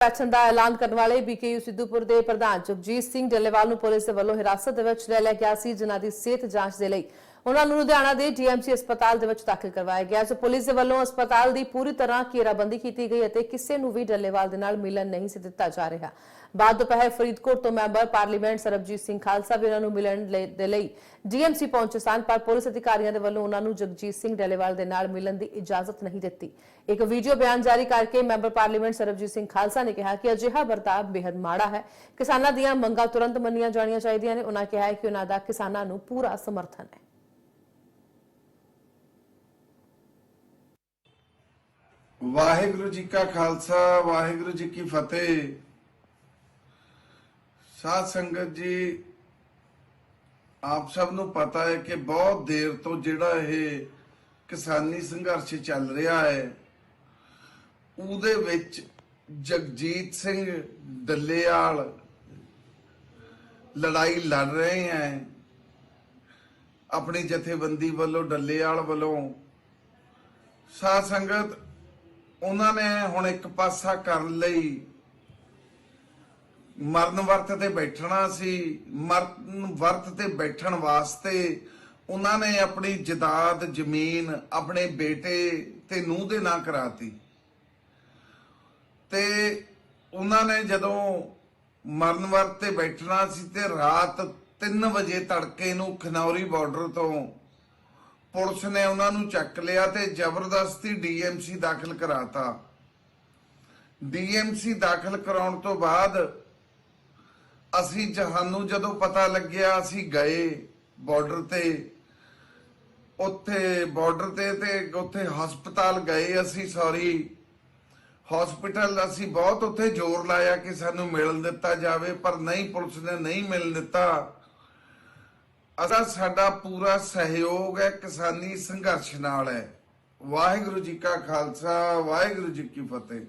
ਬੈਠਣ ਦਾ ਐਲਾਨ ਕਰਨ ਵਾਲੇ ਬੀਕੇਯੂ ਸਿੱਧੂਪੁਰ ਦੇ ਪ੍ਰਧਾਨ ਜਗਜੀਤ ਸਿੰਘ ਡੱਲੇਵਾਲ ਨੂੰ ਪੁਲਿਸ ਦੇ ਵੱਲੋਂ ਹਿਰਾਸਤ ਦੇ ਵਿੱਚ ਲੈ ਲਿਆ ਗਿਆ ਸੀ, ਜਿਨ੍ਹਾਂ ਦੀ ਸਿਹਤ ਜਾਂਚ ਦੇ ਲਈ ਉਹਨਾਂ ਨੂੰ ਲੁਧਿਆਣਾ ਦੇ ਡੀਐਮਸੀ ਹਸਪਤਾਲ ਦੇ ਵਿੱਚ ਦਾਖਲ ਕਰਵਾਇਆ ਗਿਆ ਸੋ। ਪੁਲਿਸ ਦੇ ਵੱਲੋਂ ਹਸਪਤਾਲ ਦੀ ਪੂਰੀ ਤਰ੍ਹਾਂ ਘੇਰਾਬੰਦੀ ਕੀਤੀ ਗਈ ਅਤੇ ਕਿਸੇ ਨੂੰ ਵੀ ਡੱਲੇਵਾਲ ਦੇ ਨਾਲ ਮਿਲਣ ਨਹੀਂ ਸੀ ਦਿੱਤਾ ਜਾ ਰਿਹਾ। ਬਾਅਦ ਦੁਪਹਿਰ ਫਰੀਦਕੋਟ ਤੋਂ ਮੈਂਬਰ ਪਾਰਲੀਮੈਂਟ ਸਰਬਜੀਤ ਸਿੰਘ ਖਾਲਸਾ ਵੀ ਉਹਨਾਂ ਨੂੰ ਮਿਲਣ ਦੇ ਲਈ ਡੀਐਮਸੀ ਪਹੁੰਚੇ ਸਨ, ਪਰ ਪੁਲਿਸ ਅਧਿਕਾਰੀਆਂ ਦੇ ਵੱਲੋਂ ਉਹਨਾਂ ਨੂੰ ਜਗਜੀਤ ਸਿੰਘ ਡੱਲੇਵਾਲ ਦੇ ਨਾਲ ਮਿਲਣ ਦੀ ਇਜਾਜ਼ਤ ਨਹੀਂ ਦਿੱਤੀ। ਇੱਕ ਵੀਡੀਓ ਬਿਆਨ ਜਾਰੀ ਕਰਕੇ ਮੈਂਬਰ ਪਾਰਲੀਮੈਂਟ ਸਰਬਜੀਤ ਸਿੰਘ ਖਾਲਸਾ ਨੇ ਕਿਹਾ ਕਿ ਅਜਿਹਾ ਵਰਤਾਅ ਬੇहद ਮਾੜਾ ਹੈ। ਕਿਸਾਨਾਂ ਦੀਆਂ ਮੰਗਾਂ ਤੁਰੰਤ ਮੰਨੀਆਂ ਜਾਣੀਆਂ ਚਾਹੀਦੀਆਂ ਨੇ। ਉਹਨਾਂ ਕਿਹਾ ਕਿ ਉਹਨਾਂ ਦਾ ਕਿਸਾਨਾਂ ਨੂੰ ਪੂਰਾ ਸਮਰਥਨ ਹੈ। ਵਾਹਿਗੁਰੂ ਜੀ ਕਾ ਖਾਲਸਾ, ਵਾਹਿਗੁਰੂ ਜੀ ਕੀ ਫਤਿਹ। ਸਾਧ ਸੰਗਤ ਜੀ, ਆਪ ਸਭ ਨੂੰ ਪਤਾ ਹੈ ਕਿ ਬਹੁਤ ਦੇਰ ਤੋਂ ਜਿਹੜਾ ਇਹ ਕਿਸਾਨੀ ਸੰਘਰਸ਼ ਚੱਲ ਰਿਹਾ ਹੈ, ਉਹਦੇ ਵਿੱਚ ਜਗਜੀਤ ਸਿੰਘ ਡੱਲੇਵਾਲ ਲੜਾਈ ਲੜ ਰਹੇ ਹੈ। ਆਪਣੀ ਜਥੇਬੰਦੀ ਵੱਲੋਂ, ਡੱਲੇਵਾਲ ਵੱਲੋਂ ਸਾਧ ਸੰਗਤ ਉਹਨਾਂ ਨੇ ਹੁਣ ਇੱਕ ਪਾਸਾ ਕਰਨ ਲਈ ਮਰਨ ਵਰਤ ਤੇ ਬੈਠਣਾ ਸੀ, ਮਰਨ ਵਰਤ ਤੇ ਬੈਠਣ ਵਾਸਤੇ ਉਹਨਾਂ ਨੇ ਆਪਣੀ ਜਦਾਦ ਜ਼ਮੀਨ ਆਪਣੇ ਬੇਟੇ ਤੇ ਨੂੰਹ ਦੇ ਨਾਂ ਕਰਾਤੀ। ਤੇ ਉਹਨਾਂ ਨੇ ਜਦੋਂ ਮਰਨ ਵਰਤ ਤੇ ਬੈਠਣਾ ਸੀ ਤੇ ਰਾਤ 3 ਵਜੇ ਤੜਕੇ ਨੂੰ ਖਨੌਰੀ ਬਾਰਡਰ ਤੋਂ ਪੁਲਿਸ ਨੇ ਉਹਨਾਂ ਨੂੰ ਚੱਕ ਲਿਆ ਤੇ ਜ਼ਬਰਦਸਤੀ ਡੀਐਮਸੀ ਦਾਖਲ ਕਰਾਤਾ। ਡੀਐਮਸੀ ਦਾਖਲ ਕਰਾਉਣ ਤੋਂ ਬਾਅਦ ਅਸੀਂ ਜਹਾਨੂੰ ਜਦੋਂ ਪਤਾ ਲੱਗਿਆ, ਅਸੀਂ ਗਏ ਬਾਰਡਰ ਤੇ। ਉੱਥੇ ਬਾਰਡਰ ਤੇ ਤੇ ਉੱਥੇ ਹਸਪਤਾਲ ਗਏ ਅਸੀਂ ਸੌਰੀ। ਹਸਪੀਟਲ ਅਸੀਂ ਬਹੁਤ ਉੱਥੇ ਜ਼ੋਰ ਲਾਇਆ ਕਿ ਸਾਨੂੰ ਮਿਲਣ ਦਿੱਤਾ ਜਾਵੇ, ਪਰ ਨਹੀਂ, ਪੁਲਿਸ ਨੇ ਨਹੀਂ ਮਿਲਣ ਦਿੱਤਾ। ਅਸਾ ਸਾਡਾ ਪੂਰਾ ਸਹਿਯੋਗ ਹੈ, ਕਿਸਾਨੀ ਸੰਘਰਸ਼ ਨਾਲ ਹੈ। ਵਾਹਿਗੁਰੂ ਜੀ ਕਾ ਖਾਲਸਾ, ਵਾਹਿਗੁਰੂ ਜੀ ਕੀ ਫਤਿਹ।